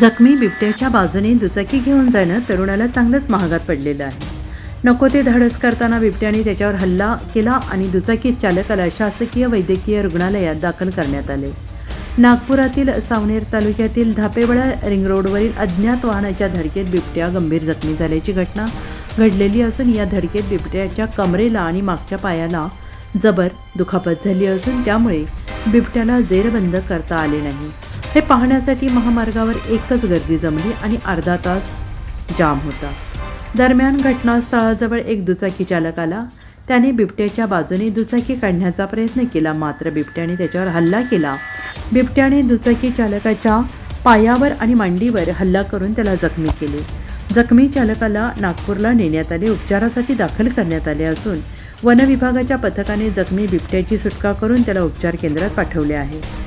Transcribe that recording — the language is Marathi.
जखमी बिबट्याच्या बाजूने दुचाकी घेऊन जाणं तरुणाला चांगलंच महागात पडलेलं आहे. नको ते धाडस करताना बिबट्याने त्याच्यावर हल्ला केला आणि दुचाकी चालकाला शासकीय वैद्यकीय रुग्णालयात दाखल करण्यात आले. नागपुरातील सावनेर तालुक्यातील धापेवळा रिंग रोडवरील अज्ञात वाहनाच्या धडकेत बिबट्या गंभीर जखमी झाल्याची घटना घडलेली असून या धडकेत बिबट्याच्या कमरेला आणि मागच्या पायाला जबर दुखापत झाली असून त्यामुळे बिबट्याला जेरबंद करता आले नाही. हे पाहण्यासाठी महामार्गावर एकच गर्दी जमली आणि अर्धा तास जाम होता. दरम्यान घटनास्थळाजवळ एक दुचाकी चालक आला. त्याने बिबट्याच्या बाजूने दुचाकी काढण्याचा प्रयत्न केला. मात्र बिबट्याने त्याच्यावर हल्ला केला. बिबट्याने दुचाकी चालकाच्या पायावर आणि मांडीवर हल्ला करून त्याला जखमी केले. जखमी चालकाला नागपूरला नेण्यात आले. उपचारासाठी दाखल करण्यात आले असून वनविभागाच्या पथकाने जखमी बिबट्याची सुटका करून त्याला उपचार केंद्रात पाठवले आहे.